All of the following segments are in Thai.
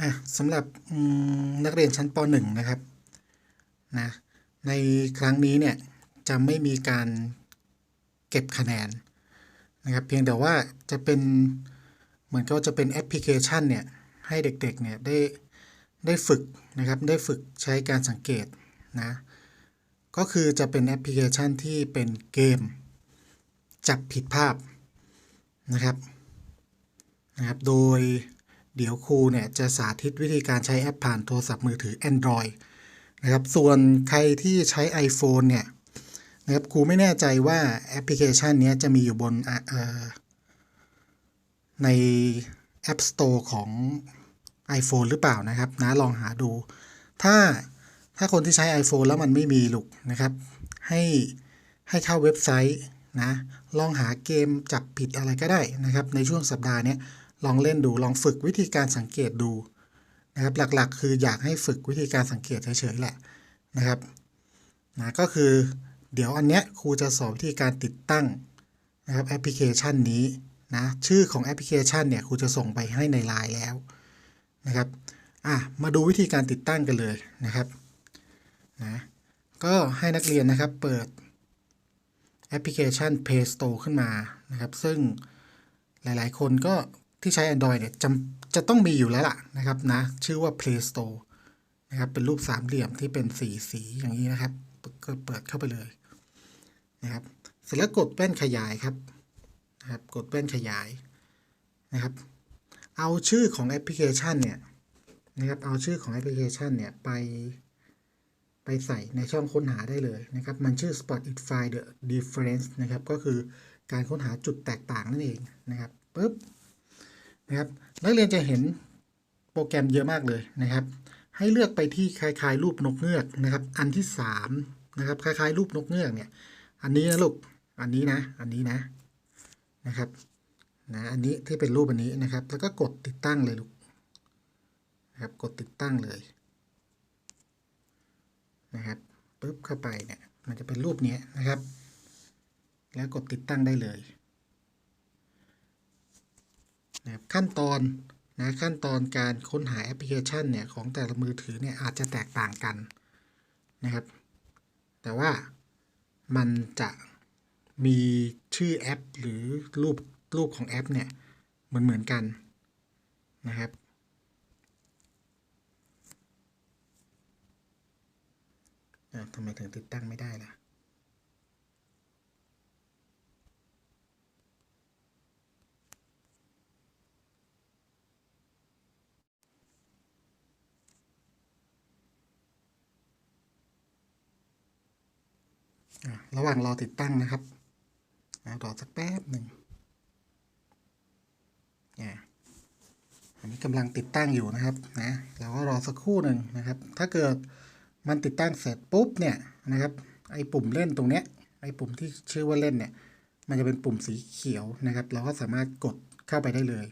อะสำหรับนักเรียนชั้นป .1 นะครับนะในครั้งนี้เนี่ยจะไม่มีการเก็บคะแนนนะครับเพียงแต่ว่าจะเป็นเหมือนก็จะเป็นแอปพลิเคชันเนี่ยให้เด็กๆเนี่ยได้ได้ฝึกนะครับได้ฝึกใช้การสังเกตนะก็คือจะเป็นแอปพลิเคชันที่เป็นเกม จับผิดภาพนะครับนะครับโดย เดี๋ยวครูเนี่ยจะสาธิตวิธีการใช้แอปผ่านโทรศัพท์มือถือ Android นะครับ ส่วนใครที่ใช้ iPhone เนี่ยนะครับครูไม่แน่ใจว่าแอปพลิเคชันนี้จะมีอยู่บนใน App Store ของ iPhone หรือเปล่านะครับนะลองหาดู ถ้าถ้าคนที่ใช้ iPhone แล้วมันไม่มีลูกนะครับ ให้ให้เข้าเว็บไซต์นะลองหาเกมจับผิดอะไรก็ได้นะครับ ในช่วงสัปดาห์นี้ ลองเล่นดูลองฝึกวิธีการสังเกตดูนะครับหลักๆ คืออยากให้ฝึกวิธีการสังเกตเฉยๆแหละนะครับนะก็คือเดี๋ยวอันเนี้ยครูจะสอนวิธีการติดตั้งนะครับแอปพลิเคชันนี้นะชื่อของแอปพลิเคชันเนี่ยครูจะส่งไปให้ในไลน์แล้วนะครับอะมาดูวิธีการติดตั้งกันเลยนะครับนะก็ให้นักเรียนนะครับเปิดแอปพลิเคชัน Play Store ขึ้นมานะครับ ซึ่งหลายๆ คนก็ ที่ใช้ Android เนี่ยจำจะต้องมีอยู่แล้วล่ะนะครับนะ ชื่อว่า Play Store นะครับเป็นรูปสามเหลี่ยมที่เป็นสีสีอย่างนี้นะครับ ก็เปิดเข้าไปเลยนะครับ เสร็จแล้วกดแป้นขยายครับนะครับ กดแป้นขยายนะครับ เอาชื่อของแอปพลิเคชันเนี่ยนะครับเอาชื่อของแอปพลิเคชันเนี่ยไปไปใส่ในช่องค้นหาได้เลยนะครับ มันชื่อ Spotify the difference นะครับ ก็คือการค้นหาจุดแตกต่างนั่นเองนะครับปุ๊บ นะครับนักเรียนจะเห็นโปรแกรมเยอะมากเลยนะครับ ให้เลือกไปที่คล้ายๆ รูปนกเงือกนะครับ อันที่3นะครับคล้ายๆ รูปนกเงือกเนี่ยอันนี้นะลูกอันนี้นะ อันนี้นะนะครับนะอันนี้ที่เป็นรูปอันนี้นะครับ แล้วก็กดติดตั้งเลยลูกนะครับกดติดตั้งเลยนะครับปุ๊บเข้าไปเนี่ยมันจะเป็นรูปนี้นะครับ แล้วกดติดตั้งได้เลย นะครับขั้นตอนนะขั้นตอนการค้นหาแอปพลิเคชันเนี่ยของแต่ละมือถือเนี่ยอาจจะแตกต่างกันนะครับ แต่ว่ามันจะมีชื่อแอปหรือรูปรูปของแอปเนี่ยเหมือนเหมือนกันนะครับทำไมถึงติดตั้งไม่ได้ล่ะ ระหว่างรอติดตั้งนะครับนะรอสักแป๊บหนึ่งเนี่ยอันนี้กำลังติดตั้งอยู่นะครับนะเราก็รอสักครู่หนึ่งนะครับ ถ้าเกิดมันติดตั้งเสร็จปุ๊บเนี่ยนะครับ ไอ้ปุ่มเล่นตรงเนี้ยไอ้ปุ่มที่ชื่อว่าเล่นเนี่ย มันจะเป็นปุ่มสีเขียวนะครับ เราก็สามารถกดเข้าไปได้เลย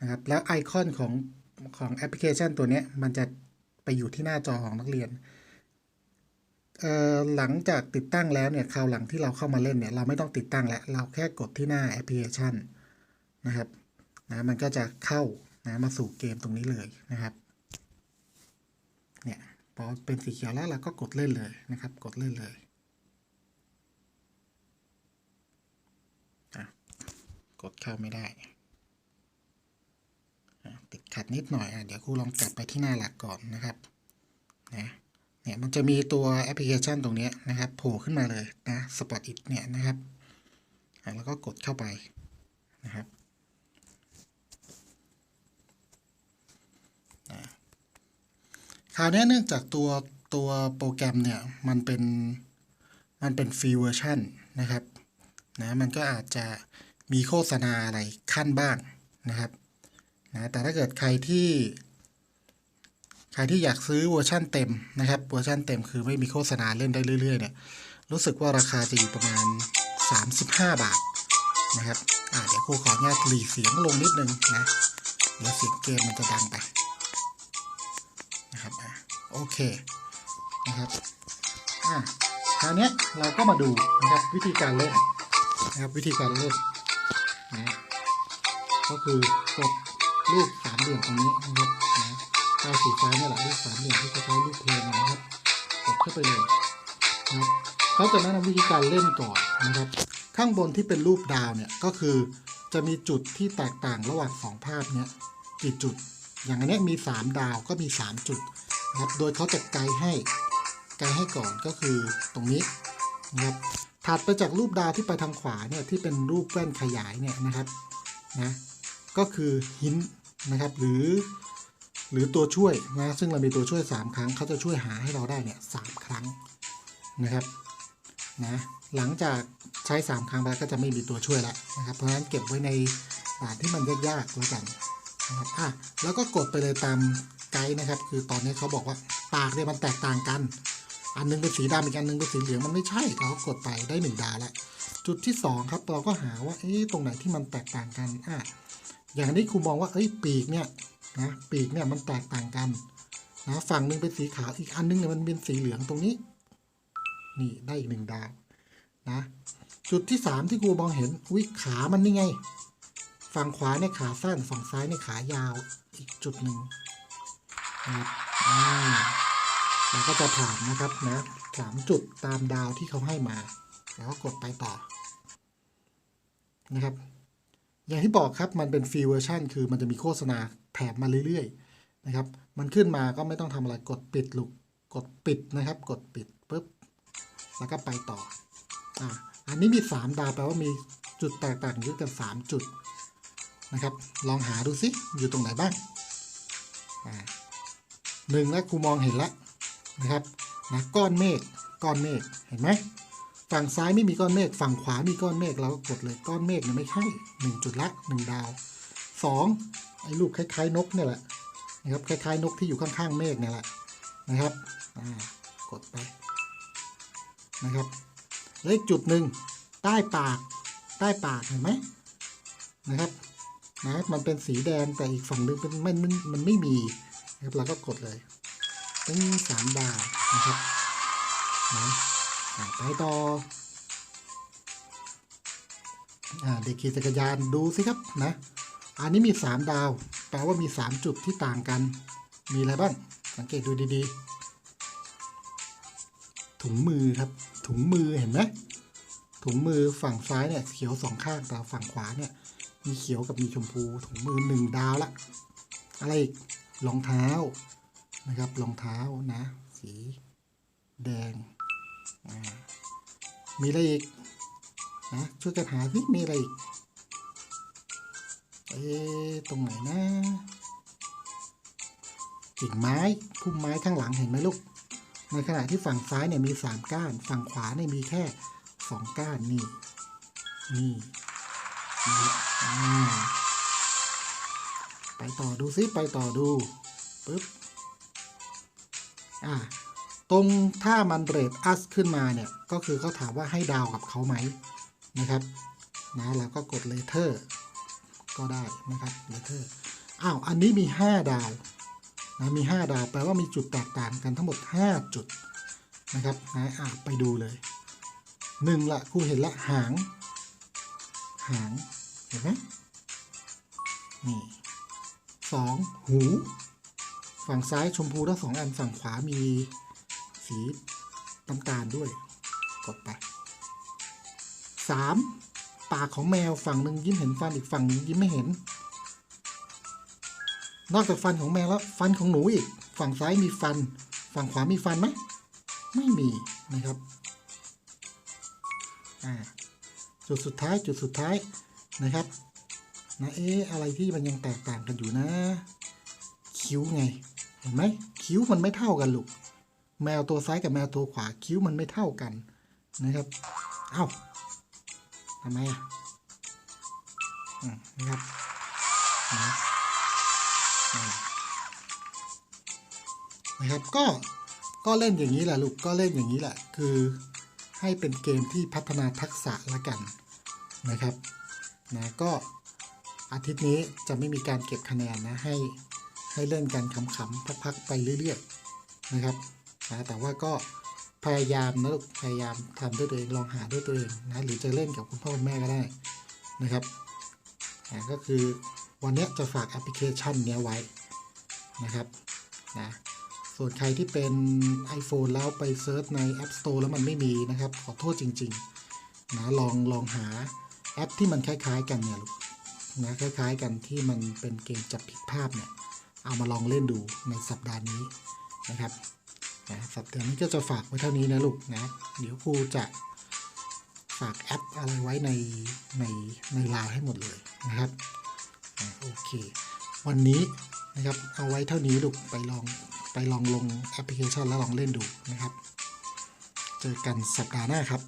นะครับ แล้วไอคอนของของแอปพลิเคชันตัวเนี้ยมันจะไปอยู่ที่หน้าจอของนักเรียน หลังจากติดตั้งแล้วเนี่ยคราวหลังที่เราเข้ามาเล่นเนี่ยเราไม่ต้องติดตั้งแล้ว เราแค่กดที่หน้าแอปพลิเคชันนะครับนะมันก็จะเข้านะมาสู่เกมตรงนี้เลยนะครับเนี่ยพอเป็นสีเขียวแล้วเราก็กดเล่นเลยนะครับ กดเล่นเลยกดเข้าไม่ได้ติดขัดนิดหน่อยอเดี๋ยวครูลองกลับไปที่หน้าหลักก่อนนะครับนะ เนี่ยมันจะมีตัวแอปพลิเคชันตรงนี้นะครับโผล่ขึ้นมาเลยนะ Spot It เนี่ยนะครับแล้วก็กดเข้าไปนะครับคราวนี้เนื่องจากตัวตัวโปรแกรมเนี่ยมันเป็นมันเป็นฟรีเวอร์ชันนะครับนะมันก็อาจจะมีโฆษณาอะไรขั้นบ้างนะครับนะแต่ถ้าเกิดใครที่ ใครที่อยากซื้อเวอร์ชั่นเต็มนะครับเวอร์ชั่นเต็มคือไม่มีโฆษณาเล่นได้เรื่อยๆเนี่ยรู้สึกว่าราคาจะอยู่ประมาณ 35 บาทนะครับอ่าเดี๋ยวครูขออนุญาตหลีเสียงลงนิดนึงนะเดี๋ยวเสียงเกมมันจะดังไปนะครับอ่าโอเคนะครับอ่าคราวนี้เราก็มาดูนะครับวิธีการเล่นนะครับวิธีการเล่นนะก็คือกดรูปสามเหลี่ยมตรงนี้นะครับ นะตาสีฟ้าเนี่ยแหละรูปสามเหลี่ยมที่คล้ายๆรูปเพลงนะครับกดเข้าไปเลยนะครับเขาจะแนะนำวิธีการเล่นก่อนนะครับ ข้างบนที่เป็นรูปดาวเนี่ยก็คือจะมีจุดที่แตกต่างระหว่างสองภาพเนี้ยกี่จุด อย่างอันนี้มี 3 ดาวก็มี 3 จุดนะครับโดยเขาจะไกด์ให้ไกด์ให้ก่อนก็คือตรงนี้นะครับถัดไปจากรูปดาวที่ไปทางขวาเนี่ยที่เป็นรูปแว่นขยายเนี่ยนะครับนะก็คือหินนะครับหรือ หรือตัวช่วยนะซึ่งเรามีตัวช่วย 3 ครั้งเขาจะช่วยหาให้เราได้เนี่ยสามครั้งนะครับนะหลังจากใช้ 3 ครั้งไปแล้วก็จะไม่มีตัวช่วยแล้วนะครับ เพราะฉะนั้นเก็บไว้ในด่านที่มันยากๆแล้วกันนะครับอะแล้วก็กดไปเลยตามไกด์นะครับ คือตอนนี้เขาบอกว่าปากเนี่ยมันแตกต่างกัน อันหนึงเป็นสีดำอีกอันหนึงเป็นสีเหลืองมันไม่ใช่เรากดไปได้หนึ่งดาวแล้วจุดที่สองครับเราก็หาว่าเอ๊ะตรงไหนที่มันแตกต่างกันอะอย่างนี้ครูมองว่าเอ้ยปีกเนี่ย นะปีกเนี่ยมันแตกต่างกันนะฝั่งหนึ่งเป็นสีขาวอีกอันนึงเนี่ยมันเป็นสีเหลืองตรงนี้ นี่ได้อีกหนึ่งดาวนะจุดที่สามที่ครูมองเห็นอุ้ยขามันนี่ไง ฝั่งขวาเนี่ยขาสั้นฝั่งซ้ายเนี่ยขายาวอีกจุดหนึ่งนะครับอ่าเราก็จะผ่านนะครับนะสามจุดตามดาวที่เขาให้มา แล้วก็กดไปต่อนะครับ อย่างที่บอกครับมันเป็นฟรีเวอร์ชันคือมันจะมีโฆษณา แถมมาเรื่อยๆนะครับ มันขึ้นมาก็ไม่ต้องทำอะไรกดปิดลูกกดปิดนะครับ กดปิดปุ๊บแล้วก็ไปต่ออะอันนี้มี 3 ดาวแปลว่ามีจุดแตกต่างอยู่กัน 3 จุดนะครับ ลองหาดูสิอยู่ตรงไหนบ้างอ่าหนึ่งแล้วครูมองเห็นแล้วนะครับนะก้อนเมฆก้อนเมฆเห็นไหมฝั่งซ้ายไม่มีก้อนเมฆฝั่งขวามีก้อนเมฆเราก็กดเลยก้อนเมฆเนี่ยไม่ใช่หนึ่งจุดละหนึ่งดาวสอง ไอ้รูปคล้ายๆนกเนี่ยแหละนะครับคล้ายๆนกที่อยู่ข้างๆเมฆเนี่ยแหละนะครับกดไปนะครับแล้วอีกจุดหนึ่งใต้ปากใต้ปากเห็นไหมนะครับนะมันเป็นสีแดงแต่อีกฝั่งหนึงเป็นมันมันมันไม่มีนะครับเราก็กดเลยเป็นสามดาวนะครับนะอะไปต่ออ่าเด็กขี่จักรยานดูสิครับนะ อันนี้มี 3 ดาว แปลว่ามี 3 จุดที่ต่างกัน มีอะไรบ้าง สังเกตดูดีๆ ถุงมือครับ ถุงมือเห็นไหมถุงมือฝั่งซ้ายเนี่ยเขียวสองข้างแต่ฝั่งขวาเนี่ยมีเขียวกับมีชมพู ถุงมือหนึ่งดาวละ อะไรอีกรองเท้านะครับรองเท้านะ สีแดง มีอะไรอีกนะช่วยกันหาสิมีอะไรอีก เอ๊ตรงไหนนะกิ่งไม้พุ่มไม้ข้างหลังเห็นไหมลูก ในขณะที่ฝั่งซ้ายเนี่ยมีสามก้าน ฝั่งขวาเนี่ยมีแค่สองก้านนี่ นี่นะครับอ่ไปต่อดูสิไปต่อดูปึ๊บอ่าตรงถ้ามันเรทอัสขึ้นมาเนี่ย ก็คือเขาถามว่าให้ดาวกับเขาไหมนะครับนะเราก็กดเลเทอร์ ก็ได้นะครับเลเทอร์อ้าวอันนี้มี 5 ดาวนะมี 5 ดาวแปลว่ามีจุดแตกต่างกันทั้งหมด 5 จุดนะครับนะอ่าไปดูเลยหนึ่งละครูเห็นละหาง หางเห็นไหมนี่สองหู ฝั่งซ้ายชมพูทั้งสองอันฝั่งขวามีสีน้ำตาลด้วย กดไปสาม ปากของแมวฝั่งหนึ่งยิ้มเห็นฟันอีกฝั่งหนึ่งยิ้มไม่เห็น นอกจากฟันของแมวแล้วฟันของหนูอีก ฝั่งซ้ายมีฟัน ฝั่งขวามีฟันไหมไม่มีนะครับอ่าจุดสุดท้ายจุดสุดท้ายนะครับนะเอ๊ะอะไรที่มันยังแตกต่างกันอยู่นะ คิ้วไง เห็นไหมคิ้วมันไม่เท่ากันลูกแมวตัวซ้ายกับแมวตัวขวาคิ้วมันไม่เท่ากันนะครับ เอ้า ทำไมอะอืมนะครับนะอ่านะครับก็ก็เล่นอย่างนี้แหละลูกก็เล่นอย่างนี้แหละ คือให้เป็นเกมที่พัฒนาทักษะละกันนะครับนะก็อาทิตย์นี้จะไม่มีการเก็บคะแนนนะให้ให้เล่นกันขำๆพักๆไปเรื่อยๆนะครับนะแต่ว่าก็ พยายามนะลูกพยายามทำด้วยตัวเองลองหาด้วยตัวเองนะหรือจะเล่นกับคุณพ่อคุณแม่ก็ได้นะครับก็คือวันนี้จะฝากแอปพลิเคชันเนี้ยไว้นะครับนะส่วนใครที่เป็น iPhone แล้วไปเซิร์ชใน App Store แล้วมันไม่มีนะครับ ขอโทษจริงๆนะลองลองหาแอปที่มันคล้าย ๆ กันเนี่ยลูกนะคล้าย ๆ กันที่มันเป็นเกมจับผิดภาพเนี่ยเอามาลองเล่นดูในสัปดาห์นี้นะครับ นะสัปดาห์นี้ก็จะฝากไว้เท่านี้นะลูกนะ เดี๋ยวครูจะฝากแอปอะไรไว้ในในในไลน์ให้หมดเลยนะครับอะโอเค วันนี้นะครับเอาไว้เท่านี้ลูกไปลองไปลองลงแอปพลิเคชันแล้วลองเล่นดูนะครับ เจอกันสัปดาห์หน้าครับ